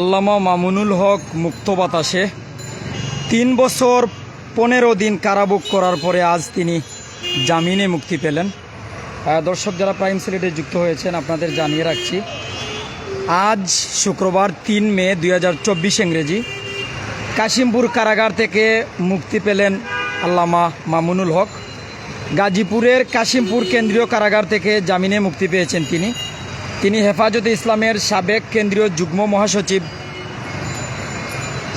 আল্লামা মামুনুল হক মুক্ত বাতাসে তিন বছর পনেরো দিন কারাভোগ করার পরে আজ তিনি জামিনে মুক্তি পেলেন। দর্শক যারা প্রাইম সিলেটে যুক্ত হয়েছেন, আপনাদের জানিয়ে রাখছি, আজ শুক্রবার তিন মে দুই হাজার চব্বিশ ইংরেজি কাশিমপুর কারাগার থেকে মুক্তি পেলেন আল্লামা মামুনুল হক। গাজীপুরের কাশিমপুর কেন্দ্রীয় কারাগার থেকে জামিনে মুক্তি পেয়েছেন তিনি। তিনি হেফাজতে ইসলামের সাবেক কেন্দ্রীয় যুগ্ম মহাসচিব।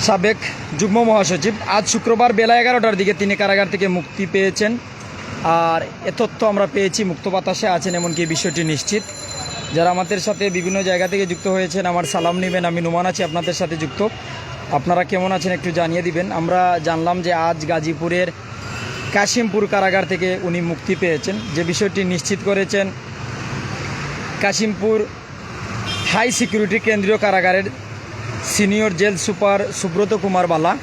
সাবেক যুগ্ম মহাসচিব। আজ শুক্রবার বেলা এগারোটার দিকে তিনি কারাগার থেকে মুক্তি পেয়েছেন। আর এ তথ্য আমরা পেয়েছি, মুক্ত বাতাসে আছেন এমনকি বিষয়টি নিশ্চিত। যারা আমাদের সাথে বিভিন্ন জায়গা থেকে যুক্ত হয়েছেন, আমার সালাম নেবেন, আমি নুমান আছি আপনাদের সাথে যুক্ত। আপনারা কেমন আছেন একটু জানিয়ে দিবেন। আমরা জানলাম যে আজ গাজীপুরের কাশিমপুর কারাগার থেকে উনি মুক্তি পেয়েছেন। যে বিষয়টি নিশ্চিত করেছেন কাশিমপুর হাই সিকিউরিটি কেন্দ্রীয় কারাগারের senior jail super Subrata Kumar Bala.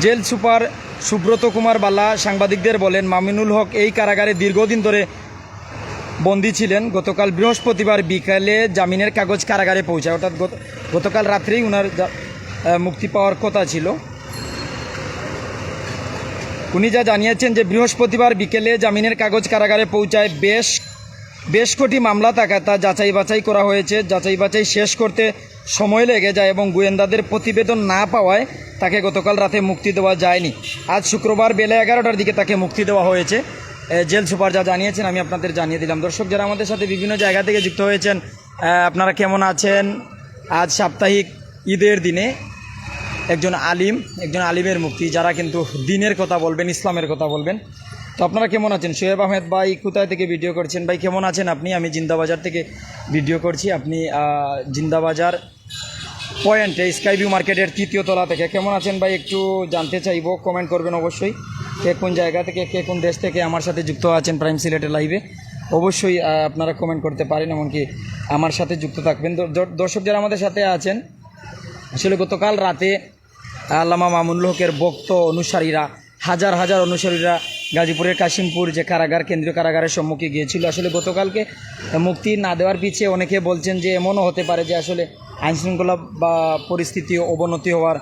Jail super Subrata Kumar বালা সাংবাদিকদের বলেন, মামিনুল হক এই কারাগারে দীর্ঘদিন ধরে বন্দী ছিলেন। গতকাল বৃহস্পতিবার বিকালে জামিনের কাগজ কারাগারে পৌঁছায়। অর্থাৎ গত- গতকাল রাত্রেই উনার মুক্তি পাওয়ার কথা ছিল। উনি যা জানিয়েছেন যে, বৃহস্পতিবার বিকেলে জামিনের কাগজ কারাগারে পৌঁছায়, বেশ বেশ কটি মামলা থাকা তা যাচাই বাছাই করা হয়েছে। যাচাই বাছাই শেষ করতে সময় লেগে যায় এবং গোয়েন্দাদের প্রতিবেদন না পাওয়ায় তাকে গতকাল রাতে মুক্তি দেওয়া যায়নি। আজ শুক্রবার বেলা এগারোটার দিকে তাকে মুক্তি দেওয়া হয়েছে। জেল সুপার যা জানিয়েছেন, আমি আপনাদের জানিয়ে দিলাম। দর্শক, যারা আমাদের সাথে বিভিন্ন জায়গা থেকে যুক্ত হয়েছেন আপনারা কেমন আছেন? আজ সাপ্তাহিক ঈদের দিনে একজন আলিম, একজন আলিমের মুক্তি, যারা কিন্তু দিনের কথা বলবেন, ইসলামের কথা বলবেন তো আপনারা কেমন আছেন? শোয়েব আহমেদ ভাই কোথায় থেকে ভিডিও করছেন? ভাই, কেমন আছেন আপনি? আমি জিন্দাবাজার থেকে ভিডিও করছি। আপনি জিন্দাবাজার পয়েন্টে স্কাইভিউ মার্কেটের তৃতীয় তলা থেকে। কেমন আছেন ভাই? একটু জানতে চাইব কমেন্ট করবেন অবশ্যই। কে কোন জায়গা থেকে, কে কোন দেশ থেকে আমার সাথে যুক্ত আছেন প্রাইম সিলেটের লাইভে অবশ্যই আপনারা কমেন্ট করতে পারেন, এমনকি আমার সাথে যুক্ত থাকবেন। দর্শক যারা আমাদের সাথে আছেন, আসলে গতকাল রাতে আল্লামা মামুনুল হকের বক্ত অনুসারীরা, হাজার হাজার অনুসারীরা গাজীপুরের কাশিমপুর যে কারাগার, কেন্দ্রীয় কারাগারের সম্মুখে গিয়েছিল। আসলে গতকালকে মুক্তি না দেওয়ার পিছিয়ে অনেকে বলছেন যে এমনও হতে পারে যে আসলে আইনশৃঙ্খলা বা পরিস্থিতি অবনতি হওয়ার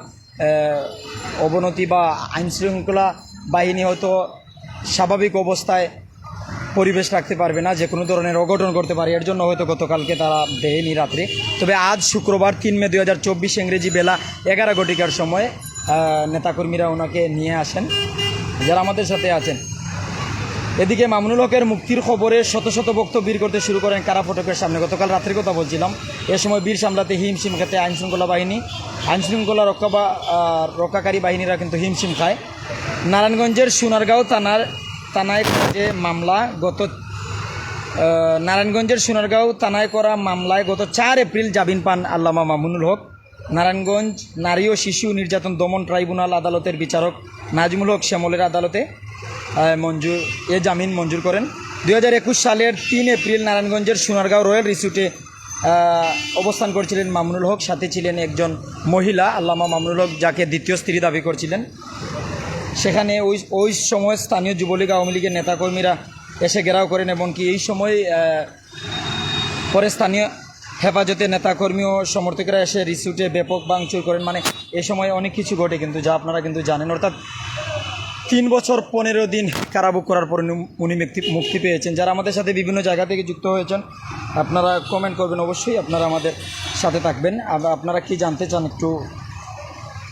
অবনতি বা আইনশৃঙ্খলা বাহিনী হয়তো স্বাভাবিক অবস্থায় পরিবেশ রাখতে পারবে না যে কোনো ধরনের অঘটন করতে পারে। এর জন্য হয়তো গতকালকে তারা দেয়নি রাত্রে। তবে আজ শুক্রবার তিন মে দুই হাজার চব্বিশ ইংরেজি বেলা এগারো ঘটিকার সময় নেতাকর্মীরা ওনাকে নিয়ে আসেন। যারা আমাদের সাথে আছেন। এদিকে মামুনুল হকের মুক্তির খবরে শত শত ভক্ত বীর করতে শুরু করেন কারা ফটকের সামনে। গতকাল রাত্রির কথা বলছিলাম। এ সময় বীর সামলাতে হিমশিম খেতে আইনশৃঙ্খলা বাহিনী, আইনশৃঙ্খলা রক্ষা বা রক্ষাকারী বাহিনীরা কিন্তু হিমশিম খায়। নারায়ণগঞ্জের সোনারগাঁও থানার, থানায় যে মামলা, গত নারায়ণগঞ্জের সোনারগাঁও থানায় করা মামলায় গত চার এপ্রিল জামিন পান আল্লামা মামুনুল হক। নারায়ণগঞ্জ নারী ও শিশু নির্যাতন দমন ট্রাইব্যুনাল আদালতের বিচারক নাজমুল হক শ্যামলের আদালতে মঞ্জুর এ জামিন মঞ্জুর করেন। দু হাজার একুশ সালের তিন এপ্রিল নারায়ণগঞ্জের সোনারগাঁও রয়্যাল রিসুটে অবস্থান করছিলেন মামুনুল হক। সাথে ছিলেন একজন মহিলা, আল্লামা মামুনুল হক, যাকে দ্বিতীয় স্ত্রী দাবি করছিলেন। সেখানে ওই ওই সময় স্থানীয় যুবলীগ আওয়ামী লীগের নেতাকর্মীরা এসে ঘেরাও করেন এমনকি এই সময় পরে স্থানীয় হেফাজতে নেতাকর্মী ও সমর্থকরা এসে রিসুটে ব্যাপক ভাঙচুর করেন। মানে এ সময় অনেক কিছু ঘটে কিন্তু যা আপনারা কিন্তু জানেন। অর্থাৎ তিন বছর পনেরো দিন কারাভোগ করার পর উনি- মুক্তি মুক্তি পেয়েছেন। যারা আমাদের সাথে বিভিন্ন জায়গা থেকে যুক্ত হয়েছেন, আপনারা কমেন্ট করবেন অবশ্যই। আপনারা আমাদের সাথে থাকবেন। আর আপনারা কি জানতে চান একটু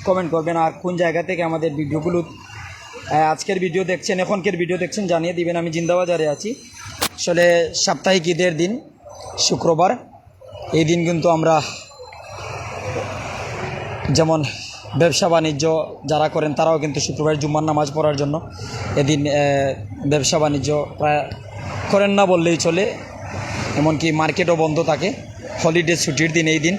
কমেন্ট করবেন। আর কোন জায়গা থেকে আমাদের ভিডিওগুলো আজকের ভিডিও দেখছেন, এখনকার ভিডিও দেখছেন, জানিয়ে দিবেন। আমি জিন্দাবাজারে আছি। আসলে সাপ্তাহিক ঈদের দিন, শুক্রবার। এই দিন কিন্তু আমরা যেমন ব্যবসা বাণিজ্য যারা করেন তারাও কিন্তু শুক্রবার জুম্মার নামাজ পড়ার জন্য এদিন ব্যবসা বাণিজ্য প্রায় করেন না বললেই চলে। এমনকি মার্কেটও বন্ধ থাকে। হলিডে ছুটির দিন এই দিন।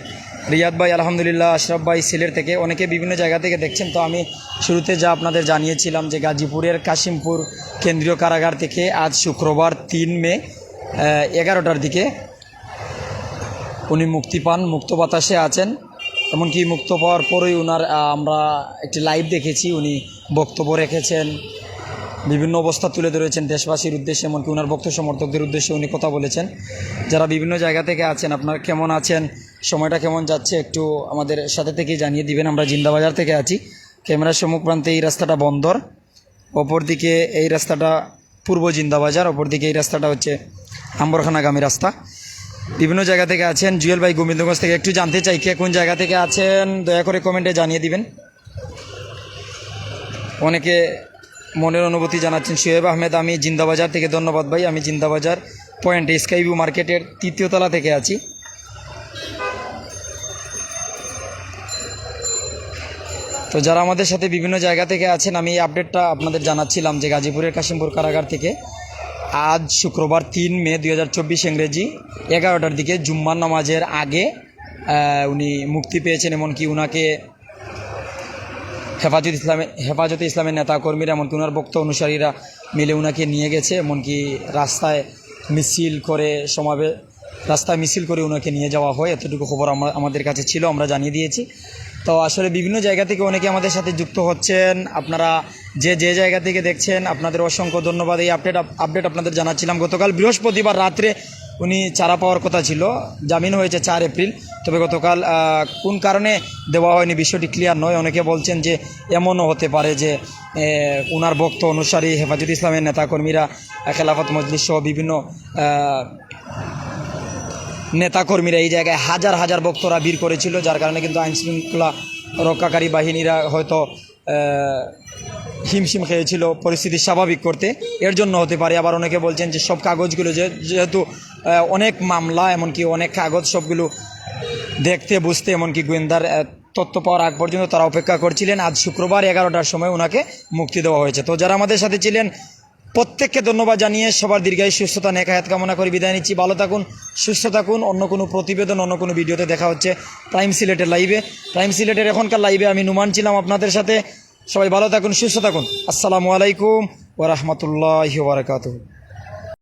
রিয়াদ ভাই, আলহামদুলিল্লাহ, আশরাফ ভাই, সিলেট থেকে অনেকে বিভিন্ন জায়গা থেকে দেখছেন। তো আমি শুরুতে যা আপনাদের জানিয়েছিলাম যে গাজীপুরের কাশিমপুর কেন্দ্রীয় কারাগার থেকে আজ শুক্রবার তিন মে এগারোটার দিকে উনি মুক্তি পান, মুক্ত বাতাসে আছেন। এমনকি মুক্ত পাওয়ার পরেই ওনার আমরা একটি লাইভ দেখেছি, উনি বক্তব্য রেখেছেন, বিভিন্ন অবস্থা তুলে ধরেছেন দেশবাসীর উদ্দেশ্যে, এমনকি ওনার ভক্ত সমর্থকদের উদ্দেশ্যে উনি কথা বলেছেন। যারা বিভিন্ন জায়গা থেকে আছেন, আপনারা কেমন আছেন, সময়টা কেমন যাচ্ছে, একটু আমাদের সাথে থেকে জানিয়ে দিবেন। আমরা জিন্দাবাজার থেকে আছি। ক্যামেরার সম্মুখ প্রান্তে এই রাস্তাটা বন্দর, অপরদিকে এই রাস্তাটা পূর্ব জিন্দাবাজার, অপরদিকে এই রাস্তাটা হচ্ছে আম্বরখানাগামী রাস্তা। বিভিন্ন জায়গা থেকে আছেন জুয়েল ভাই গোবিন্দগঞ্জ থেকে। একটু জানতে চাই কে কোন জায়গা থেকে আছেন, দয়া করে কমেন্টে জানিয়ে দিবেন। অনেকে মনের অনুভূতি জানাচ্ছেন শুয়েব আহমেদ, আমি জিন্দাবাজার থেকে, ধন্যবাদ ভাই, আমি জিন্দাবাজার পয়েন্ট স্কাইভিউ মার্কেটের তৃতীয় তলা থেকে আছি। তো যারা আমাদের সাথে বিভিন্ন জায়গা থেকে আছেন, আমি এই আপডেটটা আপনাদের জানাচ্ছিলাম যে গাজীপুরের কাশিমপুর কারাগার থেকে। আজ শুক্রবার তিন মে দুই হাজার চব্বিশ ইংরেজি এগারোটার দিকে জুম্মার নামাজের আগে উনি মুক্তি পেয়েছেন এমনকি উনাকে হেফাজত ইসলামে, হেফাজতে ইসলামের নেতাকর্মীরা এমনকি ওনার বক্ত অনুসারীরা মিলে ওনাকে নিয়ে গেছে, এমনকি রাস্তায় মিছিল করে সমাবে, রাস্তায় মিছিল করে ওনাকে নিয়ে যাওয়া হয়। এতটুকু খবর আমাদের কাছে ছিল, আমরা জানিয়ে দিয়েছি। তো আসলে বিভিন্ন জায়গা থেকে অনেকে আমাদের সাথে যুক্ত হচ্ছেন। আপনারা যে যে জায়গা থেকে দেখছেন, আপনাদের অসংখ্য ধন্যবাদ। এই আপডেট আপডেট আপনাদের জানাচ্ছিলাম। গতকাল বৃহস্পতিবার রাত্রে উনি চারা পাওয়ার কথা ছিল। জামিন হয়েছে চার এপ্রিল। তবে গতকাল কোন কারণে দেওয়া হয়নি বিষয়টি ক্লিয়ার নয়। অনেকে বলছেন যে এমনও হতে পারে যে উনার বক্ত অনুসারী হেফাজত ইসলামের নেতাকর্মীরা খেলাফত মজলিস সহ বিভিন্ন নেতাকর্মীরা এই জায়গায় হাজার হাজার বক্তরা বীর করেছিল, যার কারণে কিন্তু আইন শৃঙ্খলা রক্ষাকারী বাহিনীরা হয়তো হিমশিম খেয়েছিল, পরিস্থিতি স্বাভাবিক করতে। এর জন্য হতে পারে, আবার অনেকে বলছেন যে সব কাগজগুলো যেহেতু অনেক মামলা, এমনকি অনেক কাগজ সবগুলো দেখতে, বুঝতে, এমনকি গোয়েন্দার তথ্য পাওয়ার আগ পর্যন্ত তারা অপেক্ষা করছিলেন। আজ শুক্রবার এগারোটার সময় ওনাকে মুক্তি দেওয়া হয়েছে। তো যারা আমাদের সাথে ছিলেন প্রত্যেককে ধন্যবাদ জানিয়ে সবার দীর্ঘায় সুস্থতা নেকায়াত কামনা করে বিদায় নিচ্ছি। ভালো থাকুন, সুস্থ থাকুন। অন্য কোনো প্রতিবেদন, অন্য কোনো ভিডিওতে দেখা হচ্ছে প্রাইম সিলেটের লাইভে প্রাইম সিলেটের এখনকার লাইভে আমি নুমান ছিলাম আপনাদের সাথে। সবাই ভালো থাকুন, সুস্থ থাকুন। আসসালামু আলাইকুম ওরহমতুল্লাহ বারকাতুহ।